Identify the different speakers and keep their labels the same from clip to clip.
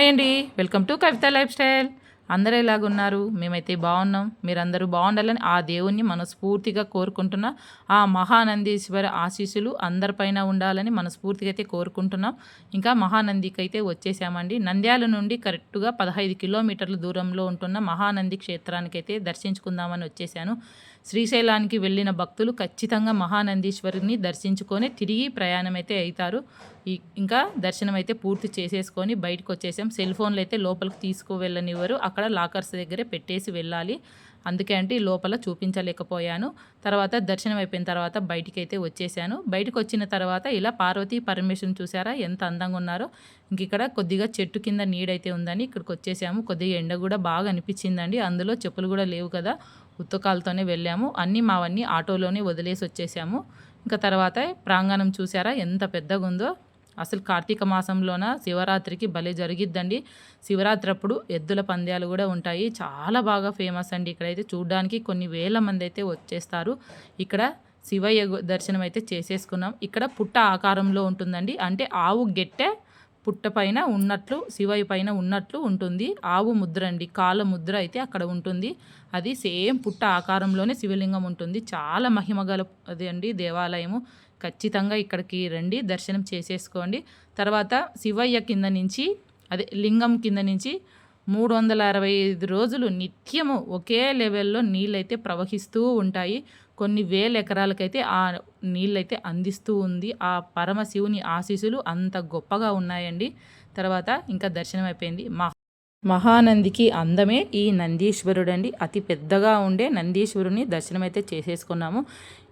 Speaker 1: Hi అండి. Welcome to Kavitha lifestyle. అందరూ ఎలాగున్నారు మేమైతే బాగున్నాం. మీరందరూ బాగుండాలని ఆ దేవుణ్ణి మనస్ఫూర్తిగా కోరుకుంటున్నా. ఆ మహానందీశ్వర ఆశీస్సులు అందరిపైన ఉండాలని మనస్ఫూర్తిగా అయితే కోరుకుంటున్నాం. ఇంకా మహానందికి అయితే వచ్చేసామండి. నంద్యాల నుండి కరెక్ట్గా పదహైదు కిలోమీటర్ల దూరంలో ఉంటున్న మహానంది క్షేత్రానికి అయితే దర్శించుకుందామని వచ్చేసాను. శ్రీశైలానికి వెళ్ళిన భక్తులు ఖచ్చితంగా మహానందీశ్వరిని దర్శించుకొని తిరిగి ప్రయాణం అయితే అవుతారు ఇంకా దర్శనం అయితే పూర్తి చేసేసుకొని బయటకు వచ్చేసాం సెల్ ఫోన్లు అయితే లోపలికి తీసుకువెళ్ళనివ్వరు. అక్కడ లాకర్స్ దగ్గరే పెట్టేసి వెళ్ళాలి. అందుకే అంటే లోపల చూపించలేకపోయాను. తర్వాత దర్శనం అయిపోయిన తర్వాత బయటికి అయితే వచ్చేసాను. బయటకు వచ్చిన తర్వాత ఇలా పార్వతి పరమేశ్వరం చూసారా ఎంత అందంగా ఉన్నారో. ఇంక ఇక్కడ కొద్దిగా చెట్టు కింద నీడైతే ఉందని ఇక్కడికి వచ్చేసాము. కొద్దిగా ఎండ కూడా బాగా అనిపించిందండి. అందులో చెప్పులు కూడా లేవు కదా. ఉత్తకాలతోనే వెళ్ళాము. అన్నీ మావన్నీ ఆటోలోనే వదిలేసి వచ్చేసాము. ఇంకా తర్వాత ప్రాంగణం చూసారా ఎంత పెద్దగా ఉందో అసలు కార్తీక మాసంలోన శివరాత్రికి భలే జరిగిద్దండి. శివరాత్రి అప్పుడు ఎద్దుల పంద్యాలు కూడా ఉంటాయి. చాలా బాగా ఫేమస్ అండి ఇక్కడైతే. చూడడానికి కొన్ని వేల మంది అయితే వచ్చేస్తారు. ఇక్కడ శివయ్య దర్శనం అయితే చేసేసుకున్నాం. ఇక్కడ పుట్ట ఆకారంలో ఉంటుందండి. అంటే ఆవు గెట్టె పుట్ట పైన ఉన్నట్లు శివయ్య పైన ఉన్నట్లు ఉంటుంది. ఆవు ముద్ర అండి కాళ్ళ ముద్ర అయితే అక్కడ ఉంటుంది. అది సేమ్ పుట్ట ఆకారంలోనే శివలింగం ఉంటుంది. చాలా మహిమగల అది అండి దేవాలయము. ఖచ్చితంగా ఇక్కడికి రండి దర్శనం చేసేసుకోండి. తర్వాత శివయ్య కింద నుంచి అదే లింగం కింద నుంచి మూడు వందల అరవై ఐదు రోజులు నిత్యము ఒకే లెవెల్లో నీళ్ళైతే ప్రవహిస్తూ ఉంటాయి. కొన్ని వేల ఎకరాలకైతే ఆ నీళ్ళైతే అందిస్తూ ఉంది. ఆ పరమశివుని ఆశీస్సులు అంత గొప్పగా ఉన్నాయండి. తర్వాత ఇంకా దర్శనం అయిపోయింది మహా మహానందికి అందమే ఈ నందీశ్వరుడు అండి అతి పెద్దగా ఉండే నందీశ్వరుని దర్శనమైతే చేసేసుకున్నాము.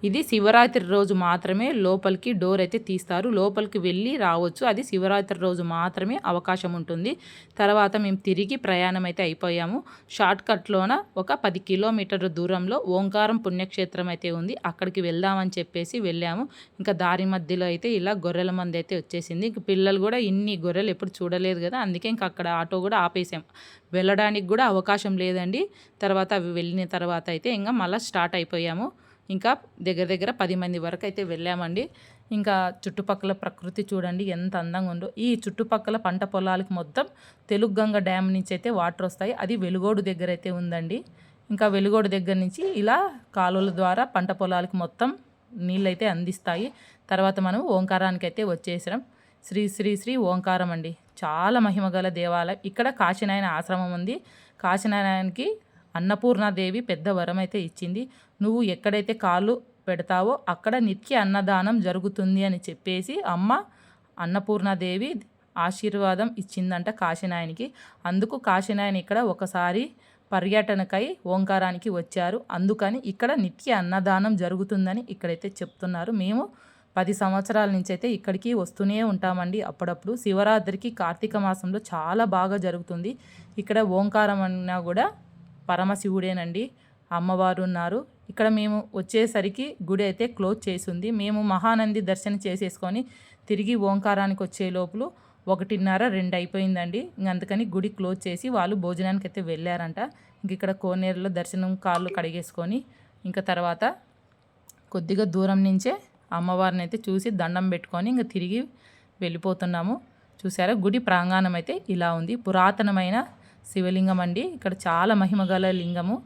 Speaker 1: ఇది శివరాత్రి రోజు మాత్రమే లోపలికి డోర్ అయితే తీస్తారు. లోపలికి వెళ్ళి రావచ్చు. అది శివరాత్రి రోజు మాత్రమే అవకాశం ఉంటుంది. తర్వాత మేము తిరిగి ప్రయాణం అయితే అయిపోయాము. షార్ట్ కట్లోన ఒక పది కిలోమీటర్ల దూరంలో ఓంకారం పుణ్యక్షేత్రం అయితే ఉంది. అక్కడికి వెళ్దామని చెప్పేసి వెళ్ళాము. ఇంకా దారి మధ్యలో అయితే ఇలా గొర్రెల మంది అయితే వచ్చేసింది. ఇంక పిల్లలు కూడా ఇన్ని గొర్రెలు ఎప్పుడు చూడలేదు కదా అందుకే ఇంకా అక్కడ ఆటో కూడా ఆపేసాం. వెళ్ళడానికి కూడా అవకాశం లేదండి. తర్వాత అవి వెళ్ళిన తర్వాత అయితే ఇంకా మళ్ళీ స్టార్ట్ అయిపోయాము. ఇంకా దగ్గర దగ్గర పది మంది వరకు అయితే వెళ్ళామండి. ఇంకా చుట్టుపక్కల ప్రకృతి చూడండి ఎంత అందంగా ఉందో. ఈ చుట్టుపక్కల పంట పొలాలకు మొత్తం తెలుగంగ డ్యామ్ నుంచి అయితే వాటర్ వస్తాయి. అది వెలుగోడు దగ్గర అయితే ఉందండి. ఇంకా వెలుగోడు దగ్గర నుంచి ఇలా కాలువల ద్వారా పంట పొలాలకు మొత్తం నీళ్ళైతే అందిస్తాయి. తర్వాత మనం ఓంకారానికి అయితే వచ్చేసాం శ్రీ శ్రీ శ్రీ ఓంకారం అండి. చాలా మహిమగల దేవాలయం. ఇక్కడ కాశీనాయన ఆశ్రమం ఉంది. కాశీనారాయణకి అన్నపూర్ణాదేవి పెద్ద వరం అయితే ఇచ్చింది. నువ్వు ఎక్కడైతే కాళ్ళు పెడతావో అక్కడ నిత్య అన్నదానం జరుగుతుంది అని చెప్పేసి అమ్మ అన్నపూర్ణాదేవి ఆశీర్వాదం ఇచ్చిందంట కాశీనాయనికి. అందుకు కాశీనాయన ఇక్కడ ఒకసారి పర్యటనకై ఓంకారానికి వచ్చారు. అందుకని ఇక్కడ నిత్య అన్నదానం జరుగుతుందని ఇక్కడైతే చెప్తున్నారు. మేము పది సంవత్సరాల నుంచి అయితే ఇక్కడికి వస్తూనే ఉంటామండి. అప్పుడప్పుడు శివరాత్రికి కార్తీక మాసంలో చాలా బాగా జరుగుతుంది. ఇక్కడ ఓంకారం అన్నా కూడా పరమశివుడేనండి. అమ్మవారు ఉన్నారు ఇక్కడ మేము వచ్చేసరికి గుడి అయితే క్లోజ్ చేసింది. మేము మహానంది దర్శనం చేసేసుకొని తిరిగి ఓంకారానికి వచ్చే లోపల ఒకటిన్నర రెండు అయిపోయిందండి. ఇంక అందుకని గుడి క్లోజ్ చేసి వాళ్ళు భోజనానికి అయితే వెళ్ళారంట. ఇంక ఇక్కడ కోనేరులో దర్శనం కాళ్ళు కడిగేసుకొని ఇంకా తర్వాత కొద్దిగా దూరం నుంచే అమ్మవారిని అయితే చూసి దండం పెట్టుకొని ఇంకా తిరిగి వెళ్ళిపోతున్నాము. చూసారా? గుడి ప్రాంగణం అయితే ఇలా ఉంది. పురాతనమైన శివలింగం అండి. ఇక్కడ చాలా మహిమగల లింగము.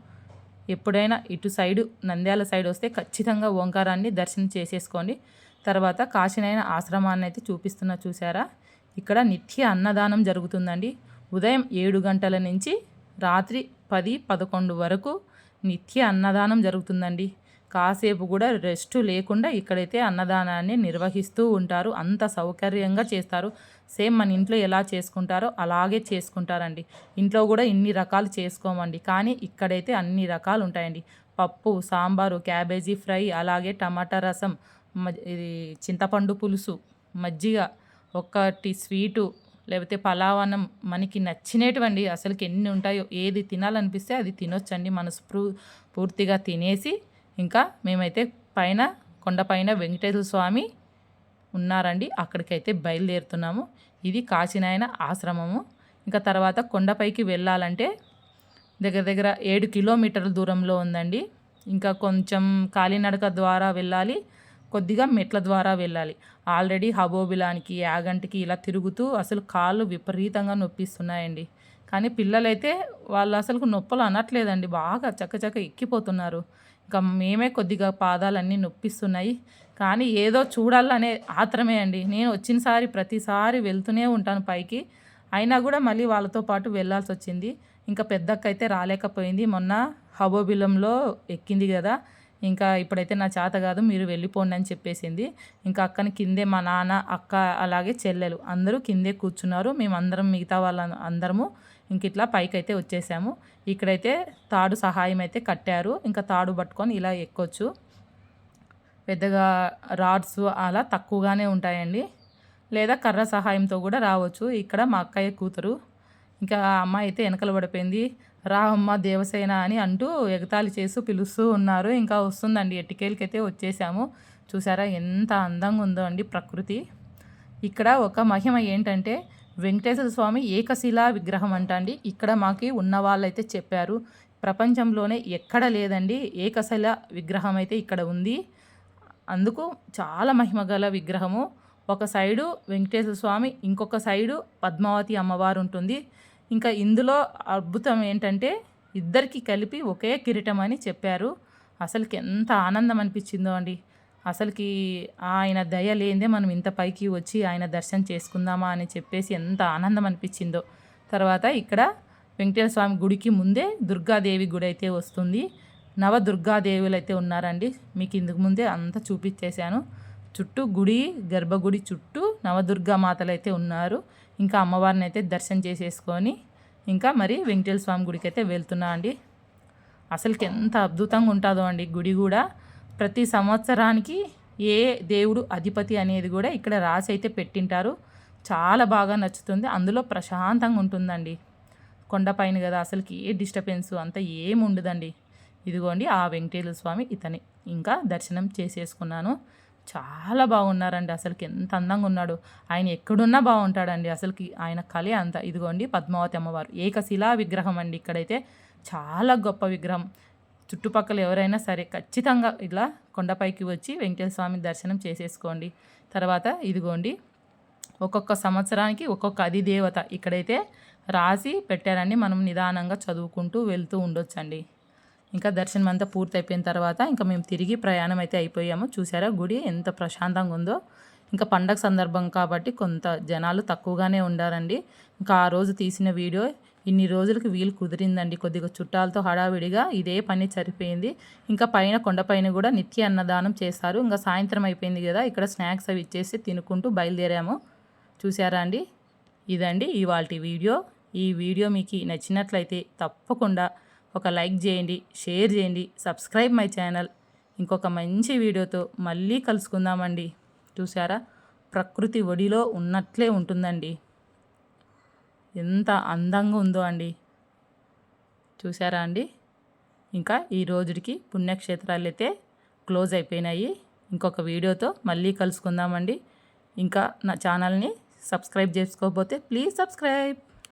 Speaker 1: ఎప్పుడైనా ఇటు సైడు నంద్యాల సైడ్ వస్తే ఖచ్చితంగా ఓంకారాన్ని దర్శనం చేసేసుకోండి. తర్వాత కాశీనైన ఆశ్రమాన్ని అయితే చూపిస్తున్నా చూసారా ఇక్కడ నిత్య అన్నదానం జరుగుతుందండి. ఉదయం ఏడు గంటల నుంచి రాత్రి పది పదకొండు వరకు నిత్య అన్నదానం జరుగుతుందండి. కాసేపు కూడా రెస్ట్ లేకుండా ఇక్కడైతే అన్నదానాన్ని నిర్వహిస్తూ ఉంటారు. అంత సౌకర్యంగా చేస్తారు. సేమ్ మన ఇంట్లో ఎలా చేసుకుంటారో అలాగే చేసుకుంటారండి. ఇంట్లో కూడా ఇన్ని రకాలు చేసుకోమండి. కానీ ఇక్కడైతే అన్ని రకాలు ఉంటాయండి. పప్పు సాంబారు క్యాబేజీ ఫ్రై అలాగే టమాటా రసం ఇది చింతపండు పులుసు మజ్జిగ ఒక్కటి స్వీటు లేకపోతే పలావనం మనకి నచ్చినటువండి అసలుకి ఎన్ని ఉంటాయో ఏది తినాలనిపిస్తే అది తినొచ్చండి. మనసు పూర్తిగా తినేసి ఇంకా మేమైతే పైన కొండపైన వెంకటేశ్వర స్వామి ఉన్నారండి. అక్కడికైతే బయలుదేరుతున్నాము. ఇది కాశీనాయన ఆశ్రమము. ఇంకా తర్వాత కొండపైకి వెళ్ళాలంటే దగ్గర దగ్గర ఏడు కిలోమీటర్ల దూరంలో ఉందండి. ఇంకా కొంచెం కాలినడక ద్వారా వెళ్ళాలి కొద్దిగా మెట్ల ద్వారా వెళ్ళాలి. ఆల్రెడీ హబోబిలానికి యాగంటికి ఇలా తిరుగుతూ అసలు కాళ్ళు విపరీతంగా నొప్పిస్తున్నాయండి. కానీ పిల్లలైతే వాళ్ళు అసలు నొప్పులు అనట్లేదండి. బాగా చక్కచక్క ఎక్కిపోతున్నారు. మేమే కొద్దిగా పాదాలన్నీ నొప్పిస్తున్నాయి. కానీ ఏదో చూడాలనే ఆత్రమే అండి. నేను వచ్చినసారి ప్రతిసారి వెళ్తూనే ఉంటాను పైకి. అయినా కూడా మళ్ళీ వాళ్ళతో పాటు వెళ్ళాల్సి వచ్చింది. ఇంకా పెద్దక్క అయితే రాలేకపోయింది. మొన్న హబోబిలంలో ఎక్కింది కదా. ఇంకా ఇప్పుడైతే నా చేత కాదు మీరు వెళ్ళిపోండి అని చెప్పేసింది. ఇంకా అక్కని కిందే మా నాన్న అక్క అలాగే చెల్లెలు అందరూ కిందే కూర్చున్నారు. మేము అందరం మిగతా వాళ్ళ అందరము ఇంక ఇట్లా పైకి అయితే వచ్చేసాము. ఇక్కడైతే తాడు సహాయం అయితే కట్టారు. ఇంకా తాడు పట్టుకొని ఇలా ఎక్కొచ్చు. పెద్దగా రాడ్స్ అలా తక్కువగానే ఉంటాయండి. లేదా కర్ర సహాయంతో కూడా రావచ్చు. ఇక్కడ మా అక్కయ్య కూతురు. ఇంకా అమ్మాయి అయితే వెనకల పడిపోయింది. రా అమ్మ దేవసేన అని అంటూ ఎగతాళి చేస్తూ పిలుస్తూ ఉన్నారు. ఇంకా వస్తుందండి. ఎట్టికేలకైతే వచ్చేసాము. చూసారా ఎంత అందంగా ఉందో అండి ప్రకృతి. ఇక్కడ ఒక మహిమ ఏంటంటే వెంకటేశ్వర స్వామి ఏకశిలా విగ్రహం అంట అండి ఇక్కడ మాకి ఉన్న వాళ్ళైతే చెప్పారు ప్రపంచంలోనే ఎక్కడ లేదండి ఏకశిల విగ్రహం అయితే ఇక్కడ ఉంది. అందుకు చాలా మహిమగల విగ్రహము. ఒక సైడు వెంకటేశ్వర స్వామి ఇంకొక సైడు పద్మావతి అమ్మవారు ఉంటుంది. ఇంకా ఇందులో అద్భుతం ఏంటంటే ఇద్దరికి కలిపి ఒకే కిరీటం అని చెప్పారు. అసలుకి ఎంత ఆనందం అనిపించిందో అండి. అసలుకి ఆయన దయ లేదే మనం ఇంత పైకి వచ్చి ఆయన దర్శనం చేసుకుందామా అని చెప్పేసి ఎంత ఆనందం అనిపించిందో. తర్వాత ఇక్కడ వెంకటేశ్వర స్వామి గుడికి ముందే దుర్గాదేవి గుడి అయితే వస్తుంది. నవ దుర్గాదేవులు అయితే ఉన్నారండి. మీకు ఇందుకు ముందే అంతా చూపించేశాను. చుట్టూ గుడి గర్భగుడి చుట్టూ నవదుర్గా మాతలు అయితే ఉన్నారు. ఇంకా అమ్మవారిని అయితే దర్శనం చేసేసుకొని ఇంకా మరి వెంకటేశ్వర స్వామి గుడికి అయితే వెళ్తున్నా అండి. అసలుకి ఎంత అద్భుతంగా ఉంటుందో అండి గుడి కూడా. ప్రతి సంవత్సరానికి ఏ దేవుడు అధిపతి అనేది కూడా ఇక్కడ రాసి అయితే పెట్టింటారు. చాలా బాగా నచ్చుతుంది. అందులో ప్రశాంతంగా ఉంటుందండి. కొండపైన కదా అసలుకి ఏ డిస్టర్బెన్స్ అంతా ఏమి ఉండదండి. ఇదిగోండి ఆ వెంకటేశ్వర స్వామి ఇతని. ఇంకా దర్శనం చేసేసుకున్నాను. చాలా బాగున్నారండి అసలుకి. ఎంత అందంగా ఉన్నాడు. ఆయన ఎక్కడున్నా బాగుంటాడండి అసలుకి. ఆయన కళే అంత. ఇదిగోండి పద్మావతి అమ్మవారు. ఏకశిలా విగ్రహం అండి ఇక్కడైతే. చాలా గొప్ప విగ్రహం. చుట్టుపక్కల ఎవరైనా సరే ఖచ్చితంగా ఇట్లా కొండపైకి వచ్చి వెంకటేశ్వర స్వామి దర్శనం చేసేసుకోండి. తర్వాత ఇదిగోండి ఒక్కొక్క సంవత్సరానికి ఒక్కొక్క అధిదేవత ఇక్కడైతే రాసి పెట్టారని మనం నిదానంగా చదువుకుంటూ వెళ్తూ ఉండొచ్చండి. ఇంకా దర్శనం అంతా పూర్తి అయిపోయిన తర్వాత ఇంకా మేము తిరిగి ప్రయాణం అయితే అయిపోయాము. చూసారా గుడి ఎంత ప్రశాంతంగా ఉందో. ఇంకా పండగ సందర్భం కాబట్టి కొంత జనాలు తక్కువగానే ఉండారండి. ఇంకా ఆ రోజు తీసిన వీడియో ఇన్ని రోజులకు వీలు కుదిరిందండి. కొద్దిగా చుట్టాలతో హడావిడిగా ఇదే పని సరిపోయింది. ఇంకా పైన కొండపైన కూడా నిత్య అన్నదానం చేస్తారు ఇంకా సాయంత్రం అయిపోయింది కదా ఇక్కడ స్నాక్స్ అవి ఇచ్చేసి తినుకుంటూ బయలుదేరాము. చూసారా అండి? ఇదండి ఇవాళ వీడియో. ఈ వీడియో మీకు నచ్చినట్లయితే తప్పకుండా ఒక లైక్ చేయండి షేర్ చేయండి సబ్స్క్రైబ్ మై ఛానల్. ఇంకొక మంచి వీడియోతో మళ్ళీ కలుసుకుందామండి. చూసారా ప్రకృతి ఒడిలో ఉన్నట్లే ఉంటుందండి. ఎంత అందంగా ఉందో అండి. చూసారా అండి? ఇంకా ఈ రోజుకి పుణ్యక్షేత్రాలు అయితే క్లోజ్ అయిపోయినాయి. ఇంకొక వీడియోతో మళ్ళీ కలుసుకుందామండి. ఇంకా నా ఛానల్ని సబ్స్క్రైబ్ చేసుకోకపోతే ప్లీజ్ సబ్స్క్రైబ్.